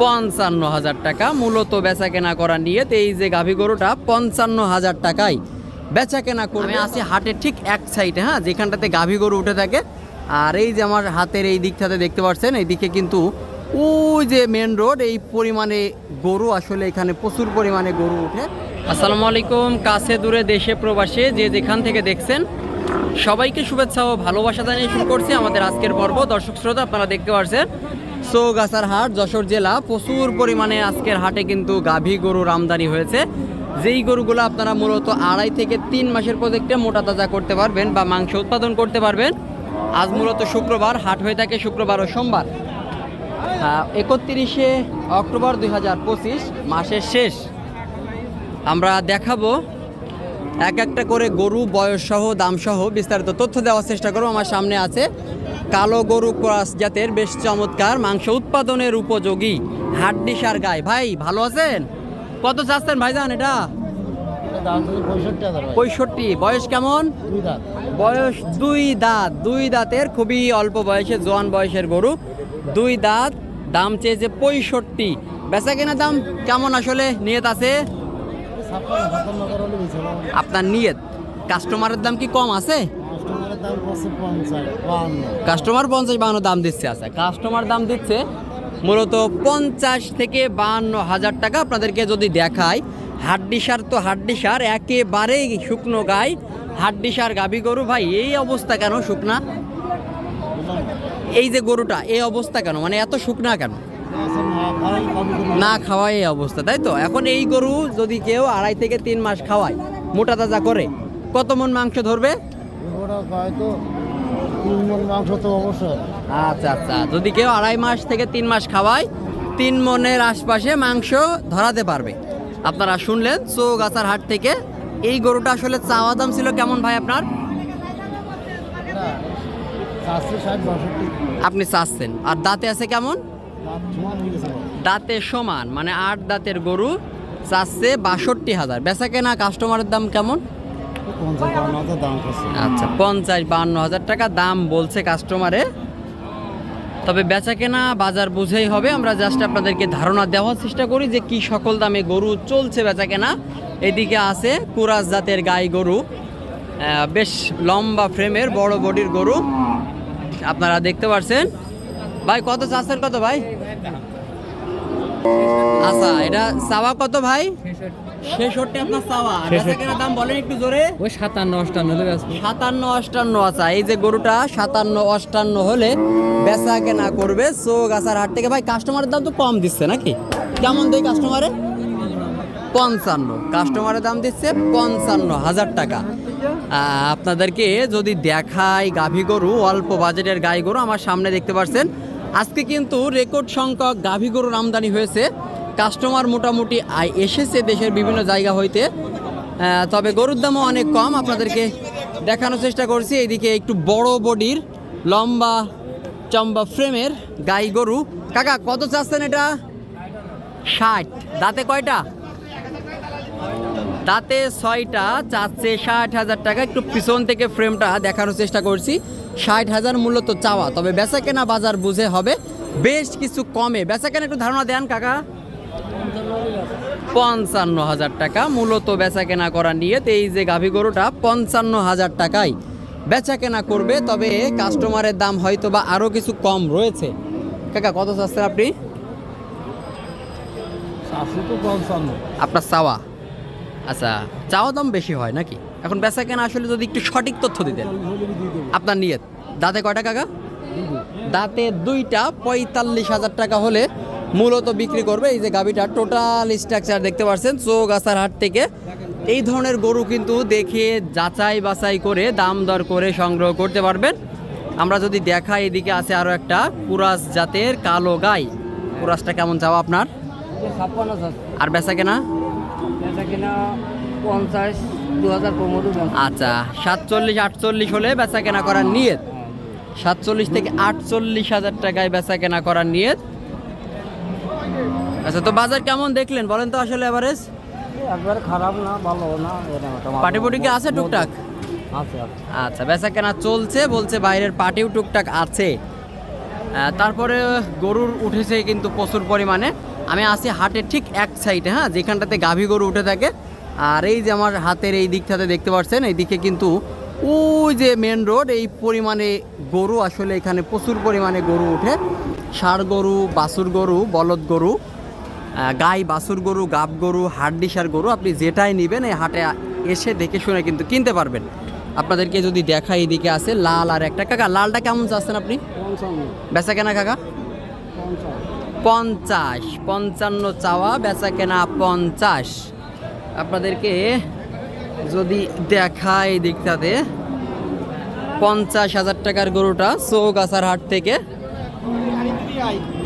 পঞ্চান্ন হাজার টাকা মূলত বেচা কেনা করা নিয়ে তো এই যে গাভী গরুটা পঞ্চান্ন হাজার টাকায় বেচা কেনা করবে আছি হাটের ঠিক এক সাইডে হ্যাঁ? যেখানটাতে গাভী গরু উঠে থাকে। আর এই যে আমার হাতের এই দিকটাতে দেখতে পাচ্ছেন এই দিকে কিন্তু ওই যে মেন রোড এই পরিমাণে গরু আসলে এখানে প্রচুর পরিমাণে গরু উঠে। আসসালামু আলাইকুম কাছে দূরে দেশে প্রবাসে যে যেখান থেকে দেখছেন সবাইকে শুভেচ্ছা ও ভালোবাসা জানিয়ে শুরু করছি আমাদের আজকের পর্ব। দর্শক শ্রোতা আপনারা দেখতে পাচ্ছেন চৌগাছার হাট, যশোর জেলা। প্রচুর পরিমাণে আজকের হাটে কিন্তু গাভী গরুর আমদানি হয়েছে। যেই গরুগুলো আপনারা মূলত আড়াই থেকে তিন মাসের প্রজেক্টে মোটা তাজা করতে পারবেন বা মাংস উৎপাদন করতে পারবেন, আজ মূলত শুক্রবার, হাট হয়ে থাকে শুক্রবার ও সোমবার। একত্রিশে অক্টোবর দুই হাজার পঁচিশ, মাসের শেষ। আমরা দেখাবো এক একটা করে গরু বয়স বয়সসহ, দামসহ বিস্তারিত তথ্য দেওয়ার চেষ্টা করব। আমার সামনে আছে কালো গরু ক্রস জাতের বেশ চমৎকার মাংস উৎপাদনের উপযোগী হাড্ডি সার গায়ে ভাই ভালো আছেন? কত চাচ্ছেন ভাইজান এটা? পঁয়ষট্টি বয়স কেমন? বয়স দুই দাঁত। দুই দাঁতের খুবই অল্প বয়সে জোয়ান বয়সের গরু। দুই দাঁত। দাম চেয়েছে পঁয়ষট্টি। বেচা কেনা দাম কেমন আসলে? নিয়ত আছে? আপনার নিয়ত। কাস্টমারের দাম কি কম আছে? কাস্টমার পঞ্চাশ, বাহান্ন। দাম দিচ্ছে আচ্ছা। কাস্টমার দাম দিচ্ছে মূলত পঞ্চাশ থেকে বাহান্ন হাজার টাকা। আপনাদেরকে যদি দেখায় হাড্ডি সার তো হাড্ডি সার একেবারেই শুকনো গাই। হাড্ডি সার গাভী গরু, ভাই, এই অবস্থা কেন শুকনা? এই যে গরুটা, এই অবস্থা কেন? মানে এত শুকনা কেন? না খাওয়াই এই অবস্থা, তাই তো? এখন এই গরু যদি কেউ আড়াই থেকে তিন মাস খাওয়ায়, মোটা তাজা করে, কত মন মাংস ধরবে? মাংস তো অবশ্যই। আচ্ছা আচ্ছা। যদি কেউ আড়াই মাস থেকে তিন মাস খাওয়ায় তিন মনের আশপাশে মাংস ধরাতে পারবে। আপনারা শুনলেন চৌগাছার হাট থেকে। এই গরুটা আসলে চাওয়া দাম ছিল কেমন ভাই আপনার? আপনি চাচ্ছেন। আর দাঁতে আছে কেমন। দাঁতে সমান মানে আট দাঁতের গরু চাচ্ছে বাষট্টি হাজার। বেচা কেনা কাস্টমারের দাম কেমন? আচ্ছা পঞ্চাশ বান্ন হাজার টাকা দাম বলছে কাস্টমারে তবে বেচা কেনা বাজার বুঝেই হবে, আমরা জাস্ট আপনাদেরকে ধারণা দেওয়ার চেষ্টা করি যে কি সকল দামে গরু চলছে বেচা কেনা এদিকে আছে কুরাস জাতের গাই গরু বেশ লম্বা ফ্রেমের বড় বডির গরু। আপনারা দেখতে পাচ্ছেন ভাই, কত চাচ্ছেন কত ভাই? আচ্ছা এটা চাওয়া কত ভাই? ছেষট্টি আপনার চাওয়া। বেচা দাম বলেন একটু জোরে। ওই সাতান্ন অষ্টান্ন হলে সাতান্ন অষ্টান্ন আচ্ছা এই যে গরুটা সাতান্ন অষ্টান্ন হলে বেচা কেনা করবে সো গাছার হাট থেকে। ভাই কাস্টমারের দাম তো কম দিচ্ছে নাকি? কেমন দেয় কাস্টমারে পঞ্চান্ন। কাস্টমারের দাম দিচ্ছে পঞ্চান্ন হাজার টাকা। আপনাদেরকে যদি দেখায় গাভী গরু অল্প বাজেটের গাই গরু আমার সামনে দেখতে পাচ্ছেন আজকে কিন্তু রেকর্ড সংখ্যক গাভী গরুর আমদানি হয়েছে। কাস্টমার মোটামুটি আয় এসেছে দেশের বিভিন্ন জায়গা হইতে। তবে গরুর দামও অনেক কম, আপনাদেরকে দেখানোর চেষ্টা করছি। এইদিকে একটু বড় বডির, লম্বা চম্বা ফ্রেমের গাই গরু। কাকা, কত চাচ্ছেন এটা? ষাট। দাঁতে কয়টা? দাঁতে ছয়টা, চাচ্ছে ষাট হাজার টাকা। একটু পিছন থেকে ফ্রেমটা দেখানোর চেষ্টা করছি। ষাট হাজার মূলত চাওয়া, তবে বেচা কেনা বাজার বুঝে হবে। বেশ কিছু কমে। বেচা কেনা একটু ধারণা দেন কাকা। পঞ্চান্ন হাজার টাকা। মূলত বেচা কেনা করা নিয়ে এই যে গাভী গরুটা পঞ্চান্ন হাজার টাকায় বেচা কেনা করবে তবে কাস্টমারের দাম হয়তো বা আরও কিছু কম রয়েছে। কাকা কত চাচ্ছেন আপনি? আপনার চাওয়া? আচ্ছা চাওয়া দাম বেশি হয় নাকি? এখন বেচা কেনা আসলে যদি একটু সঠিক তথ্য দিতেন। আপনার নিয়ত। দাঁতে কয়টা কাকা? দাঁতে দুইটা পঁয়তাল্লিশ হাজার টাকা হলে মূলত বিক্রি করবে এই যে গাবিটা টোটাল স্ট্রাকচার দেখতে পাচ্ছেন চৌগাছার হাট থেকে। এই ধরনের গরু কিন্তু দেখে যাচাই বাছাই করে দাম দর করে সংগ্রহ করতে পারবেন। আমরা যদি দেখাই এদিকে আছে আরও একটা কুরাস জাতের কালো গাই। কুরাসটা কেমন চাওয়া আপনার? আর বেচা কেনা? পঞ্চাশ আচ্ছা সাতচল্লিশ আটচল্লিশ হলে বেচা কেনা করার নিয়ত। সাতচল্লিশ থেকে আটচল্লিশ হাজার টাকায় বেচা কেনা করার নিয়ত। আচ্ছা তো বাজার কেমন দেখলেন? বলেন তো আসলে এভারেজ একবার খারাপ না ভালো না পাটিপুটি কি আছে টুকটাক? আচ্ছা বেচা কেনা চলছে বলছে বাইরের পার্টিও টুকটাক আছে। তারপরে গরুর উঠেছে কিন্তু প্রচুর পরিমাণে। আমি আছি হাটের ঠিক এক সাইডে হ্যাঁ যেখানটাতে গাভী গরু উঠে থাকে। আর এই যে আমার হাতের এই দিকটাতে দেখতে পাচ্ছেন এই দিকে কিন্তু ওই যে মেন রোড এই পরিমাণে গরু আসলে এখানে প্রচুর পরিমাণে গরু উঠে। ষাড় গরু বাছুর গরু বলদ গরু গাই, বাছুর গরু, গাব গরু হাড্ডিসার গরু, আপনি যেটাই নেবেন এই হাটে এসে দেখে শুনে কিন্তু কিনতে পারবেন। আপনাদেরকে যদি দেখা এদিকে আছে, লাল আর একটা। কাকা, লালটা কেমন চাচ্ছেন আপনি? বেচা কেনা কাকা? পঞ্চাশ, পঞ্চান্ন চাওয়া, বেচা কেনা পঞ্চাশ। আপনাদেরকে যদি দেখায় দিকটাতে পঞ্চাশ হাজার টাকার গরুটা চৌগাছার হাট থেকে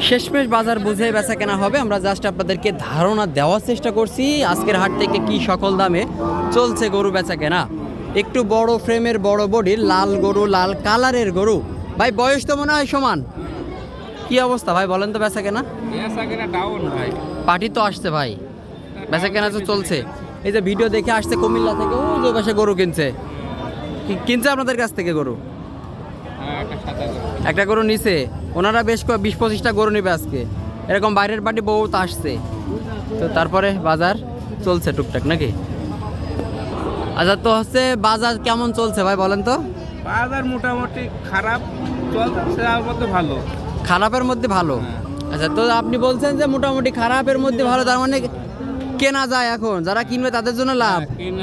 শেষমেশ বাজার বুঝে বেচা কেনা হবে। আমরা জাস্ট আপনাদেরকে ধারণা দেওয়ার চেষ্টা করছি আজকের হাট থেকে কি সকল দামে চলছে গরু বেচা কেনা। একটু বড় ফ্রেমের বড় বডির লাল গরু লাল কালারের গরু। ভাই বয়স তো মনে হয় সমান। কি অবস্থা ভাই বলেন তো বেচা কেনা? ভাই। পার্টি তো আসছে ভাই। বেচা কেনা তো চলছে। এই যে ভিডিও দেখে আসছে কুমিল্লা থেকে ও যে পাশে গরু কিনছে। কিনছে আপনাদের কাছ থেকে গরু। একটা গরু নিছে। ওনারা বেশ কয়েক বিশ পঁচিশটা গরু নেবে আজকে। এরকম বাইরের পার্টি বহুত আসছে। তো তারপরে বাজার চলছে টুকটাক নাকি? আচ্ছা তো হচ্ছে বাজার কেমন চলছে ভাই বলেন তো? বাজার মোটামুটি খারাপ চলছে মধ্যে ভালো। খারাপের মধ্যে ভালো? আচ্ছা তো আপনি বলছেন যে মোটামুটি খারাপের মধ্যে ভালো তার মানে কেনা যায় এখন। যারা কিনবে তাদের জন্য লাভ। কিনে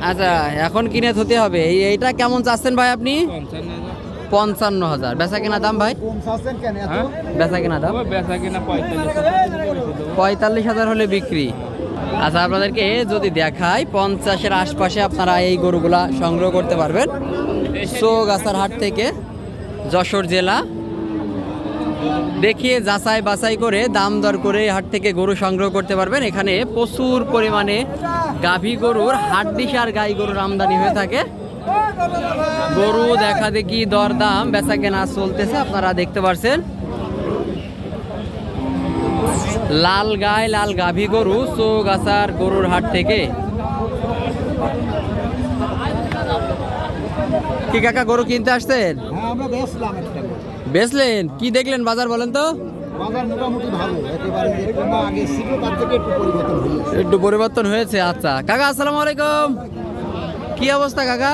আচ্ছা এখন কিনে থতে হবে। এই- এইটা কেমন চাচ্ছেন ভাই আপনি? পঞ্চান্ন হাজার বেচা কেনা দাম ভাই? হ্যাঁ? বেচা কেনা দাম? বেচা কিনা পঁয়তাল্লিশ হাজার। হলে বিক্রি। আচ্ছা আপনাদেরকে যদি দেখায় পঞ্চাশের আশপাশে আপনারা এই গরুগুলা সংগ্রহ করতে পারবেন। চৌগাছার হাট থেকে যশোর জেলা। দেখিয়ে যাচাই বাছাই করে দাম দর করে হাট থেকে গরু সংগ্রহ করতে পারবেন। এখানে প্রচুর পরিমাণে গাভী গরুর হাড্ডিসার গাই গরুর আমদানি হয়ে থাকে। গরু দেখা দেখি দর দাম বেচা কেনা চলতেছে আপনারা দেখতে পারছেন। লাল গায় লাল গাভী গরু চৌগাছার গরুর হাট থেকে। কি কাকা গরু কিনতে আসছেন? হ্যাঁ। বেচলেন? কি দেখলেন বাজার বলেন তো? একটু পরিবর্তন হয়েছে আচ্ছা। কাকা আসসালামু আলাইকুম। কি অবস্থা কাকা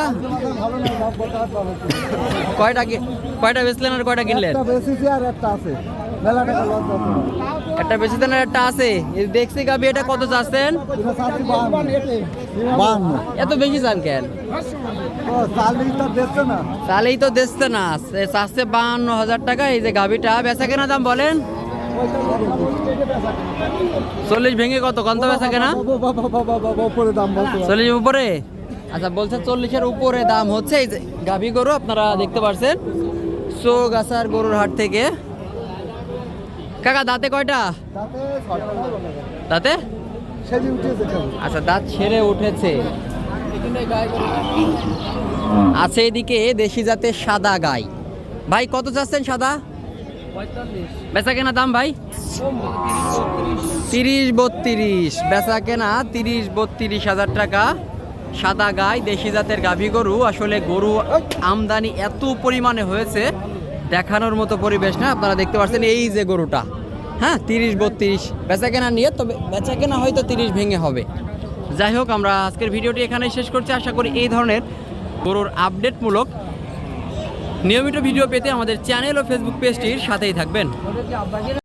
কয়টা কি- কয়টা বেচলেন আর কয়টা কিনলেন একটা বেশি দানের একটা আছে দেখছি গাবি এটা কত চাচ্ছেন এত বেশি চান কেন তাহলেই তো দেখতে না চাচ্ছে বাহান্ন হাজার টাকা এই যে গাবিটা বেচা কেনা দাম বলেন চল্লিশ ভেঙে কত কত বেচা কেনা চল্লিশ উপরে আচ্ছা বলছে চল্লিশের উপরে দাম হচ্ছে। এই যে গাভী গরু আপনারা দেখতে পাচ্ছেন চৌগাছার গরুর হাট থেকে। কাকা দাঁতে কয়টা? দাঁতে। আচ্ছা দাঁত ছেড়ে উঠেছে। আছে এদিকে দেশি জাতের সাদা গাই। ভাই কত চাচ্ছেন সাদা? বেচা কেনা দাম ভাই? তিরিশ বত্রিশ। বেচা কেনা তিরিশ বত্রিশ হাজার টাকা। সাদা গাই, দেশি জাতের গাভী গরু। আসলে গরু আমদানি এত পরিমাণে হয়েছে, দেখানোর মতো পরিবেশ না। আপনারা দেখতে পাচ্ছেন এই যে গরুটা। হ্যাঁ তিরিশ, বত্রিশ বেচা কেনা নিয়ে, তবে বেচা কেনা হয়তো তিরিশ ভেঙে হবে। যাই হোক, আমরা আজকের ভিডিওটি এখানে শেষ করছি। আশা করি এই ধরনের গরুর আপডেটমূলক নিয়মিত ভিডিও পেতে আমাদের চ্যানেল ও ফেসবুক পেজটির সাথেই থাকবেন।